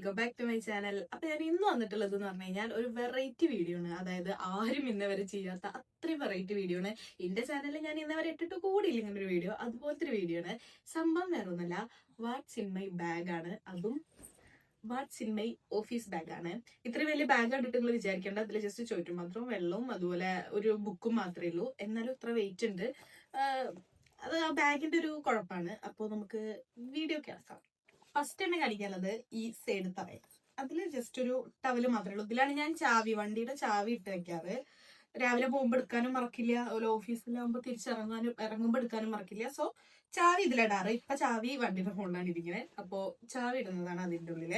Welcome back to my channel. അപ്പൊ ഞാൻ ഇന്ന് വന്നിട്ടുള്ളത് എന്ന് പറഞ്ഞു കഴിഞ്ഞാൽ ഒരു വെറൈറ്റി വീഡിയോ ആണ്. അതായത് ആരും ഇന്ന് വരെ ചെയ്യാത്ത അത്രയും വെറൈറ്റി വീഡിയോ ആണ്. എന്റെ ചാനലിൽ ഞാൻ ഇന്ന് വരെ ഇട്ടിട്ട് കൂടിയില്ല ഇങ്ങനെ ഒരു വീഡിയോ. അതുപോലത്തെ ഒരു വീഡിയോ ആണ്. സംഭവം വേറെ ഒന്നുമല്ല വാട്ട്സ് ഇൻ മൈ ബാഗ് ആണ്. അതും what's in my office bag ആണ്. ഇത്രയും വലിയ ബാഗ് കണ്ടിട്ട് നിങ്ങൾ വിചാരിക്കേണ്ട അതിൽ ജസ്റ്റ് ചോറ്റും മാത്രം വെള്ളവും അതുപോലെ ഒരു ബുക്കും മാത്രമേ ഉള്ളൂ. എന്നാലും ഇത്ര വെയിറ്റ് ഉണ്ട്. അത് ആ ബാഗിന്റെ ഒരു കുഴപ്പമാണ്. അപ്പോൾ നമുക്ക് വീഡിയോ കേൾക്കാം ഫസ്റ്റ് തന്നെ കാണിക്കാനുള്ളത് ഈ സൈഡ് തറയിൽ. അതിൽ ജസ്റ്റ് ഒരു ടവൽ മാത്രമേ ഉള്ളൂ ഇതിലാണ് ഞാൻ ചാവി വണ്ടിയുടെ ചാവി ഇട്ട് വെക്കാറ്. രാവിലെ പോകുമ്പോൾ എടുക്കാനും മറക്കില്ല. ഒരു ഓഫീസിലാകുമ്പോൾ തിരിച്ചിറങ്ങാനും ഇറങ്ങുമ്പോൾ എടുക്കാനും മറക്കില്ല. സോ ചാവി ഇതിലിടാറ്. ഇപ്പൊ ചാവി വണ്ടിയുടെ ഫോണിലാണ് ഇരിക്കുന്നത് അപ്പോ ചാവി ഇടുന്നതാണ് അതിന്റെ ഉള്ളിൽ.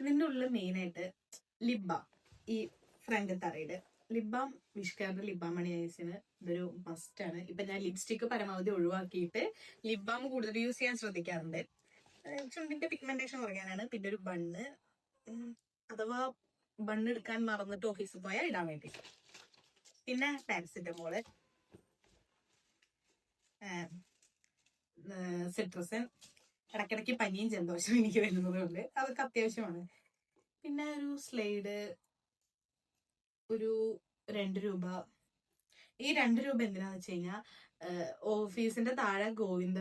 ഇതിന്റെ ഉള്ളിൽ മെയിനായിട്ട് ലിബ ഈ ഫ്രങ്ക് തറയുടെ ലിബാം മിഷ്കാറിന്റെ ലിബാം മണിയൈസിന് ഇതൊരു മസ്റ്റ് ആണ്. ഇപ്പൊ ഞാൻ ലിപ്സ്റ്റിക് പരമാവധി ഒഴിവാക്കിയിട്ട് ലിപ് ബാം കൂടുതൽ യൂസ് ചെയ്യാൻ ശ്രദ്ധിക്കാറുണ്ട്. ചുണ്ടിന്റെ പിഗ്മെന്റേഷൻ കുറയ്ക്കാനാണ്. പിന്നെ ഒരു ബണ്ണ്. അഥവാ ബണ്ണ് എടുക്കാൻ മറന്നിട്ട് ഓഫീസിൽ പോയാൽ ഇടാൻ വേണ്ടി. പിന്നെ പാരസിറ്റമോൾ സിട്രസൻ ഇടയ്ക്കിടയ്ക്ക് പനിയും ജലദോഷവും എനിക്ക് വരുന്നതുകൊണ്ട് അതൊക്കെ അത്യാവശ്യമാണ്. പിന്നെ ഒരു സ്ലൈഡ് ഒരു രണ്ട് രൂപ. ഈ രണ്ട് രൂപ എന്തിനാന്ന് വെച്ച് കഴിഞ്ഞാൽ ഓഫീസിന്റെ താഴെ ഗോവിന്ദ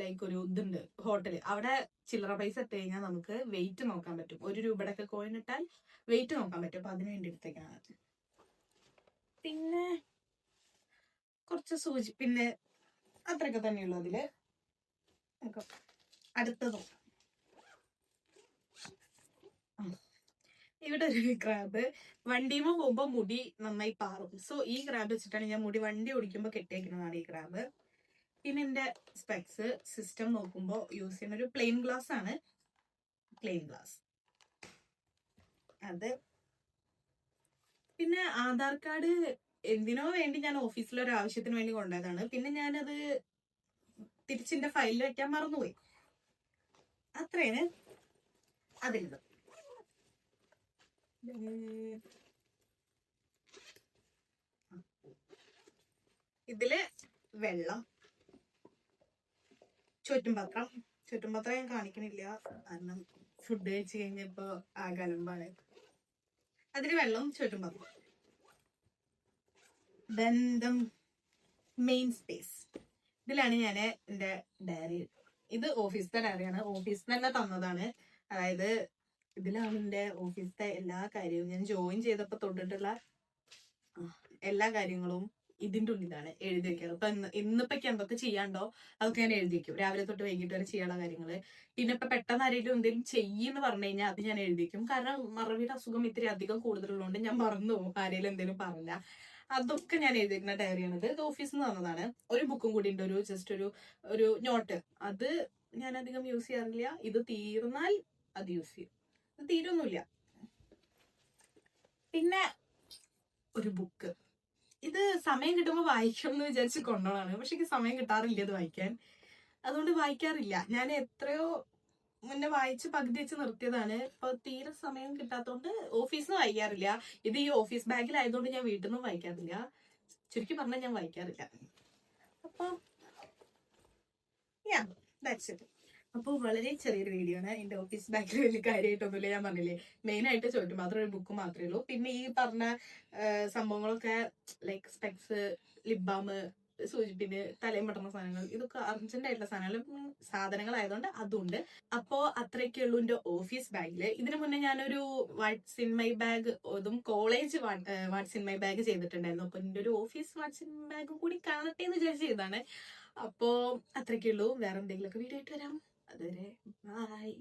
ലൈക്ക് ഒരു ഇതുണ്ട് ഹോട്ടൽ അവിടെ ചില്ലറ പൈസ ഇട്ട് കഴിഞ്ഞാൽ നമുക്ക് വെയിറ്റ് നോക്കാൻ പറ്റും. ഒരു രൂപയുടെ ഒക്കെ കോയിൻ ഇട്ടാൽ വെയിറ്റ് നോക്കാൻ പറ്റും. അപ്പൊ അതിന് വേണ്ടി എടുത്തേക്കാണ് പിന്നെ കുറച്ച് സൂചി പിന്നെ അത്രയൊക്കെ തന്നെയുള്ളൂ അതിൽ. അടുത്തതും. ഇവിടെ ഒരു ക്രാബ് വണ്ടിയുമ്പോൾ പോകുമ്പോ മുടി നന്നായി പാറും. സോ ഈ ക്രാബ് വെച്ചിട്ടാണ് ഞാൻ മുടി വണ്ടി ഓടിക്കുമ്പോ കെട്ടിയേക്കുന്നതാണ് ഈ ക്രാബ് പിന്നെ എന്റെ സ്പെക്സ് സിസ്റ്റം നോക്കുമ്പോൾ യൂസ് ചെയ്യുന്ന ഒരു പ്ലെയിൻ ഗ്ലാസ് ആണ്. പ്ലെയിൻ ഗ്ലാസ് അത്. പിന്നെ ആധാർ കാർഡ് എന്തിനോ വേണ്ടി ഞാൻ ഓഫീസിലൊരു ആവശ്യത്തിന് വേണ്ടി കൊണ്ടുപോയതാണ്. പിന്നെ ഞാനത് തിരിച്ചിന്റെ ഫയലിൽ വെക്കാൻ മറന്നുപോയി. അത്രയാണ്. അതിലുള്ളത്. ഇതിൽ വെള്ളം. ചുറ്റുംപത്രം ചുറ്റുംപത്രം ഞാൻ കാണിക്കണില്ല. കാരണം ഫുഡ് കഴിച്ച് കഴിഞ്ഞപ്പോ ആ കലമ്പാണ് അതിൽ വെള്ളം ചുറ്റുംപത്രം ബന്ധം മെയിൻ സ്പേസ് ഇതിലാണ് ഞാൻ എന്റെ ഡയറി ഇത് ഓഫീസിലെ ഡയറിയാണ് ഓഫീസിൽ തന്നെ തന്നതാണ്. അതായത് ഇതിലാണ് എന്റെ ഓഫീസിലെ എല്ലാ കാര്യവും ഞാൻ ജോയിൻ ചെയ്തപ്പോൾ തൊട്ടിട്ടുള്ള എല്ലാ കാര്യങ്ങളും ഇതിന്റെ ഉള്ളിലാണ് എഴുതി വെക്കാറ്. ഇപ്പൊ ഇന്ന് ഇന്നിപ്പൊക്കെ എന്തൊക്കെ ചെയ്യാണ്ടോ അതൊക്കെ ഞാൻ എഴുതി വെക്കും. രാവിലെ തൊട്ട് വൈകിട്ട് വരെ ചെയ്യാനുള്ള കാര്യങ്ങൾ പിന്നെ ഇപ്പൊ പെട്ടെന്ന് ആരെങ്കിലും എന്തെങ്കിലും ചെയ്യുന്നു പറഞ്ഞു കഴിഞ്ഞാൽ അത് ഞാൻ എഴുതി വെക്കും. കാരണം മറവിയുടെ അസുഖം ഇത്തിരി അധികം കൂടുതലുള്ളതുകൊണ്ട് ഞാൻ മറന്നു പോകും. ആരെങ്കിലും എന്തെങ്കിലും പറഞ്ഞില്ല അതൊക്കെ ഞാൻ എഴുതി വെക്കുന്ന ഡയറിയാണിത് ഇത് ഓഫീസിൽ നിന്ന് തന്നതാണ് ഒരു ബുക്കും കൂടി ഉണ്ട്. ഒരു ജസ്റ്റ് ഒരു ഒരു നോട്ട് അത് ഞാൻ അധികം യൂസ് ചെയ്യാറില്ല. ഇത് തീർന്നാൽ അത് യൂസ് ചെയ്യും. തീരൊന്നുമില്ല. പിന്നെ ഒരു ബുക്ക്. ഇത് സമയം കിട്ടുമ്പോൾ വായിക്കണം എന്ന് വിചാരിച്ച് കൊണ്ടുപോകണമാണ് പക്ഷെ എനിക്ക് സമയം കിട്ടാറില്ല ഇത് വായിക്കാൻ. അതുകൊണ്ട് വായിക്കാറില്ല. ഞാൻ എത്രയോ മുന്നേ വായിച്ച് പകുതി വെച്ച് നിർത്തിയതാണ്. ഇപ്പൊ തീരെ സമയം കിട്ടാത്തതുകൊണ്ട് ഓഫീസിൽ നിന്ന് വായിക്കാറില്ല. ഇത് ഈ ഓഫീസ് ബാഗിലായതുകൊണ്ട് ഞാൻ വീട്ടിൽ നിന്നും വായിക്കാറില്ല. ചുരുക്കി പറഞ്ഞാൽ ഞാൻ വായിക്കാറില്ല. അപ്പൊ ദാറ്റ്സ് ഇറ്റ് അപ്പോൾ വളരെ ചെറിയൊരു വീഡിയോ ആണ്. എന്റെ ഓഫീസ് ബാഗിൽ വലിയ കാര്യമായിട്ടൊന്നുമില്ല ഞാൻ പറഞ്ഞില്ലേ മെയിനായിട്ട് ചോദിക്കും. മാത്രം ഒരു ബുക്ക് മാത്രമേ ഉള്ളൂ. പിന്നെ ഈ പറഞ്ഞ സംഭവങ്ങളൊക്കെ ലൈക്ക് സ്പെക്സ് ബാം സൂചിപ്പിന് തലയും പെട്ടുന്ന സാധനങ്ങൾ ഇതൊക്കെ അർജന്റ് ആയിട്ടുള്ള സാധനങ്ങൾ സാധനങ്ങളായതുകൊണ്ട് അതുണ്ട്. അപ്പോ അത്രയൊക്കെ ഉള്ളൂ എന്റെ ഓഫീസ് ബാഗിൽ ഇതിനു മുന്നേ ഞാനൊരു വാട്സ് ഇൻ മൈ ബാഗ് അതും college what's in my bag ചെയ്തിട്ടുണ്ടായിരുന്നു. അപ്പൊ എന്റെ ഒരു ഓഫീസ് വാട്സ് ഇൻ ബാഗും കൂടി കാണട്ടെ എന്ന് വിചാരിച്ച് ചെയ്താണ് അപ്പോ അത്രയൊക്കെ ഉള്ളൂ. വേറെ എന്തെങ്കിലുമൊക്കെ വീഡിയോ ആയിട്ട് വരാം. അതുവരെ ബായ്